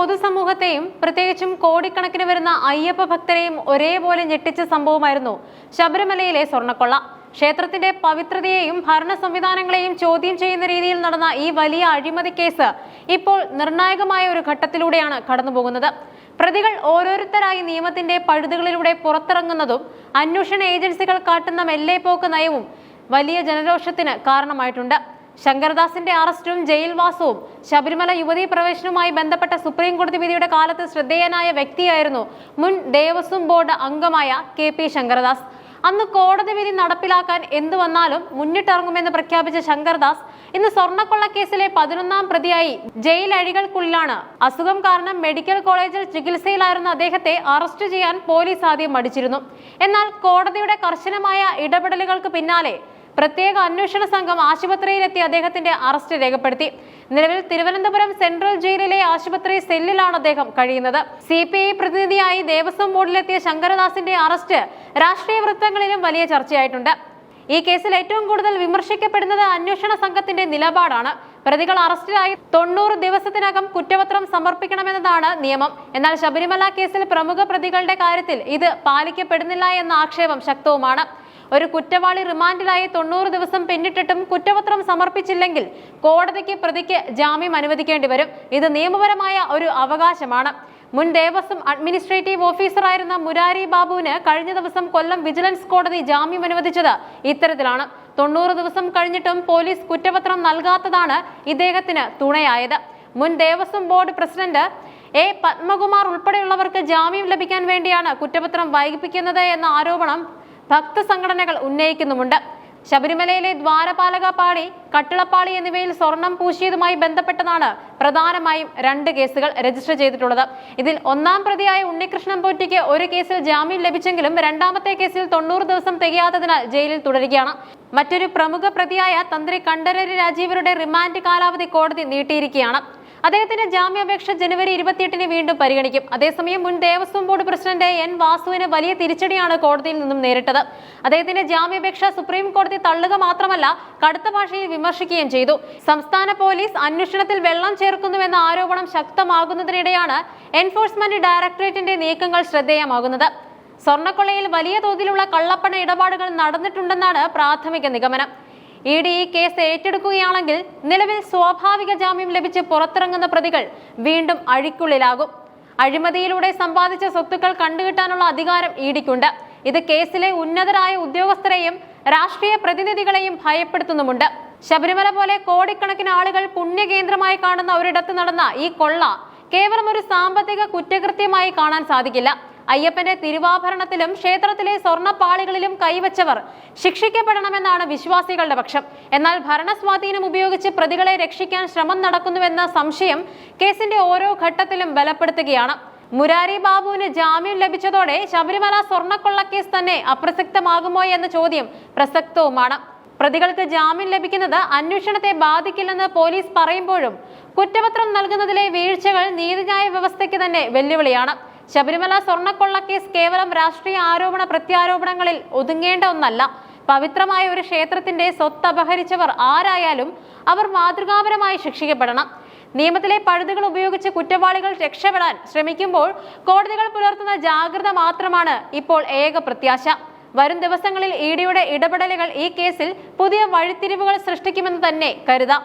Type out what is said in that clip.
പൊതുസമൂഹത്തെയും പ്രത്യേകിച്ചും കോടിക്കണക്കിന് വരുന്ന അയ്യപ്പ ഭക്തരെയും ഒരേപോലെ ഞെട്ടിച്ച സംഭവമായിരുന്നു ശബരിമലയിലെ സ്വർണക്കൊള്ള ക്ഷേത്രത്തിന്റെ പവിത്രതയെയും ഭരണ സംവിധാനങ്ങളെയും ചോദ്യം ചെയ്യുന്ന രീതിയിൽ നടന്ന ഈ വലിയ അഴിമതി കേസ് ഇപ്പോൾ നിർണായകമായ ഒരു ഘട്ടത്തിലൂടെയാണ് കടന്നുപോകുന്നത്. പ്രതികൾ ഓരോരുത്തരായി നിയമത്തിന്റെ പഴുതുകളിലൂടെ പുറത്തിറങ്ങുന്നതും അന്വേഷണ ഏജൻസികൾ കാട്ടുന്ന മെല്ലേപ്പോക്ക് നയവും വലിയ ജനരോഷത്തിന് കാരണമായിട്ടുണ്ട്. ശങ്കർദാസിന്റെ അറസ്റ്റും ജയിൽവാസവും. ശബരിമല യുവതീ പ്രവേശനവുമായി ബന്ധപ്പെട്ട സുപ്രീം കോടതി വിധിയുടെ കാലത്ത് ശ്രദ്ധേയനായ വ്യക്തിയായിരുന്നു മുൻ ദേവസ്വം ബോർഡ് അംഗമായ കെ പി ശങ്കർദാസ് അന്ന് കോടതി വിധി നടപ്പിലാക്കാൻ എന്തു വന്നാലും മുന്നിട്ടിറങ്ങുമെന്ന് പ്രഖ്യാപിച്ച ശങ്കർദാസ് ഇന്ന് സ്വർണക്കൊള്ള കേസിലെ പതിനൊന്നാം പ്രതിയായി ജയിൽ അഴികൾക്കുള്ളിലാണ് അസുഖം കാരണം മെഡിക്കൽ കോളേജിൽ ചികിത്സയിലായിരുന്ന അദ്ദേഹത്തെ അറസ്റ്റ് ചെയ്യാൻ പോലീസ് ആദ്യം മടിച്ചിരുന്നു. എന്നാൽ കോടതിയുടെ കർശനമായ ഇടപെടലുകൾക്ക് പിന്നാലെ പ്രത്യേക അന്വേഷണ സംഘം ആശുപത്രിയിലെത്തി അദ്ദേഹത്തിന്റെ അറസ്റ്റ് രേഖപ്പെടുത്തി. നിലവിൽ തിരുവനന്തപുരം സെൻട്രൽ ജയിലിലെ ആശുപത്രി സെല്ലിലാണ് അദ്ദേഹം കഴിയുന്നത്. സി പി ഐ പ്രതിനിധിയായി ദേവസ്വം ബോർഡിലെത്തിയ ശങ്കരദാസിന്റെ അറസ്റ്റ് രാഷ്ട്രീയ വൃത്തങ്ങളിലും വലിയ ചർച്ചയായിട്ടുണ്ട്. ഈ കേസിൽ ഏറ്റവും കൂടുതൽ വിമർശിക്കപ്പെടുന്നത് അന്വേഷണ സംഘത്തിന്റെ നിലപാടാണ്. പ്രതികൾ അറസ്റ്റിലായി തൊണ്ണൂറ് ദിവസത്തിനകം കുറ്റപത്രം സമർപ്പിക്കണമെന്നതാണ് നിയമം. എന്നാൽ ശബരിമല കേസിൽ പ്രമുഖ പ്രതികളുടെ കാര്യത്തിൽ ഇത് പാലിക്കപ്പെടുന്നില്ല എന്ന ആക്ഷേപം ശക്തവുമാണ്. ഒരു കുറ്റവാളി റിമാൻഡിലായി തൊണ്ണൂറ് ദിവസം പിന്നിട്ടിട്ടും കുറ്റപത്രം സമർപ്പിച്ചില്ലെങ്കിൽ കോടതിക്ക് പ്രതിക്ക് ജാമ്യം അനുവദിക്കേണ്ടി വരും. ഇത് നിയമപരമായ ഒരു അവകാശമാണ്. മുൻ ദേവസ്വം അഡ്മിനിസ്ട്രേറ്റീവ് ഓഫീസറായിരുന്ന മുരാരി ബാബുവിന് കഴിഞ്ഞ ദിവസം കൊല്ലം വിജിലൻസ് കോടതി ജാമ്യം അനുവദിച്ചത് ഇത്തരത്തിലാണ്. തൊണ്ണൂറ് ദിവസം കഴിഞ്ഞിട്ടും പോലീസ് കുറ്റപത്രം നൽകാത്തതാണ് ഇദ്ദേഹത്തിന് തുണയായത്. മുൻ Devaswom board president A Padmakumar ഉൾപ്പെടെയുള്ളവർക്ക് ജാമ്യം ലഭിക്കാൻ വേണ്ടിയാണ് കുറ്റപത്രം വൈകിപ്പിക്കുന്നത് എന്ന ആരോപണം ഭക്തസംഘടനകൾ ഉന്നയിക്കുന്നുമുണ്ട്. ശബരിമലയിലെ ദ്വാരപാലക പാളി കട്ടിളപ്പാളി എന്നിവയിൽ സ്വർണം പൂശിയതുമായി ബന്ധപ്പെട്ടതാണ് പ്രധാനമായും രണ്ട് കേസുകൾ രജിസ്റ്റർ ചെയ്തിട്ടുള്ളത്. ഇതിൽ ഒന്നാം പ്രതിയായ ഉണ്ണികൃഷ്ണൻ പോറ്റിക്ക് ഒരു കേസിൽ ജാമ്യം ലഭിച്ചെങ്കിലും രണ്ടാമത്തെ കേസിൽ തൊണ്ണൂറ് ദിവസം തികയാത്തതിനാൽ ജയിലിൽ തുടരുകയാണ്. മറ്റൊരു പ്രമുഖ പ്രതിയായ തന്ത്രി കണ്ഠരര് രാജീവരുടെ റിമാൻഡ് കാലാവധി കോടതി നീട്ടിയിരിക്കുകയാണ്. അദ്ദേഹത്തിന്റെ ജാമ്യാപേക്ഷ ജനുവരി ഇരുപത്തിയെട്ടിന് വീണ്ടും പരിഗണിക്കും. അതേസമയം മുൻ ദേവസ്വം ബോർഡ് പ്രസിഡന്റ് എൻ വാസുവിന് വലിയ തിരിച്ചടിയാണ് കോടതിയിൽ നിന്നും നേരിട്ടത്. അദ്ദേഹത്തിന്റെ ജാമ്യാപേക്ഷ സുപ്രീം കോടതി തള്ളുക മാത്രമല്ല കടുത്ത ഭാഷയിൽ വിമർശിക്കുകയും ചെയ്തു. സംസ്ഥാന പോലീസ് അന്വേഷണത്തിൽ വെള്ളം ചേർക്കുന്നുവെന്ന ആരോപണം ശക്തമാകുന്നതിനിടെയാണ് എൻഫോഴ്സ്മെന്റ് ഡയറക്ടറേറ്റിന്റെ നീക്കങ്ങൾ ശ്രദ്ധേയമാകുന്നത്. സ്വർണക്കൊള്ളയിൽ വലിയ തോതിലുള്ള കള്ളപ്പണ ഇടപാടുകൾ നടന്നിട്ടുണ്ടെന്നാണ് പ്രാഥമിക നിഗമനം. ഇ ഡി ഈ കേസ് ഏറ്റെടുക്കുകയാണെങ്കിൽ നിലവിൽ സ്വാഭാവിക ജാമ്യം ലഭിച്ച് പുറത്തിറങ്ങുന്ന പ്രതികൾ വീണ്ടും അഴിക്കുള്ളിലാകും. അഴിമതിയിലൂടെ സമ്പാദിച്ച സ്വത്തുക്കൾ കണ്ടുകിട്ടാനുള്ള അധികാരം ഇ ഡിക്കുണ്ട്. ഇത് കേസിലെ ഉന്നതരായ ഉദ്യോഗസ്ഥരെയും രാഷ്ട്രീയ പ്രതിനിധികളെയും ഭയപ്പെടുത്തുന്നുമുണ്ട്. ശബരിമല പോലെ കോടിക്കണക്കിന് ആളുകൾ പുണ്യകേന്ദ്രമായി കാണുന്ന ഒരിടത്ത് നടന്ന ഈ കൊള്ള കേവലം ഒരു സാമ്പത്തിക കുറ്റകൃത്യമായി കാണാൻ സാധിക്കില്ല. അയ്യപ്പന്റെ തിരുവാഭരണത്തിലും ക്ഷേത്രത്തിലെ സ്വർണപ്പാളികളിലും കൈവച്ചവർ ശിക്ഷിക്കപ്പെടണമെന്നാണ് വിശ്വാസികളുടെ പക്ഷം. എന്നാൽ ഭരണസ്വാധീനം ഉപയോഗിച്ച് പ്രതികളെ രക്ഷിക്കാൻ ശ്രമം നടക്കുന്നുവെന്ന സംശയം കേസിന്റെ ഓരോ ഘട്ടത്തിലും ബലപ്പെടുത്തുകയാണ്. മുരാരി ബാബുവിന് ജാമ്യം ലഭിച്ചതോടെ ശബരിമല സ്വർണക്കൊള്ളക്കേസ് തന്നെ അപ്രസക്തമാകുമോ എന്ന ചോദ്യം പ്രസക്തവുമാണ്. പ്രതികൾക്ക് ജാമ്യം ലഭിക്കുന്നത് അന്വേഷണത്തെ ബാധിക്കില്ലെന്ന് പോലീസ് പറയുമ്പോഴും കുറ്റപത്രം നൽകുന്നതിലെ വീഴ്ചകൾ നീതിന്യായ വ്യവസ്ഥയ്ക്ക് തന്നെ വെല്ലുവിളിയാണ്. ശബരിമല സ്വർണക്കൊള്ളക്കേസ് കേവലം രാഷ്ട്രീയ ആരോപണ പ്രത്യാരോപണങ്ങളിൽ ഒതുങ്ങേണ്ട ഒന്നല്ല. പവിത്രമായ ഒരു ക്ഷേത്രത്തിന്റെ സ്വത്ത് അപഹരിച്ചവർ ആരായാലും അവർ മാതൃകാപരമായി ശിക്ഷിക്കപ്പെടണം. നിയമത്തിലെ പഴുതുകൾ ഉപയോഗിച്ച് കുറ്റവാളികൾ രക്ഷപ്പെടാൻ ശ്രമിക്കുമ്പോൾ കോടതികൾ പുലർത്തുന്ന ജാഗ്രത മാത്രമാണ് ഇപ്പോൾ ഏക പ്രത്യാശ. വരും ദിവസങ്ങളിൽ ഇ ഡിയുടെ ഇടപെടലുകൾ ഈ കേസിൽ പുതിയ വഴിത്തിരിവുകൾ സൃഷ്ടിക്കുമെന്ന് തന്നെ കരുതാം.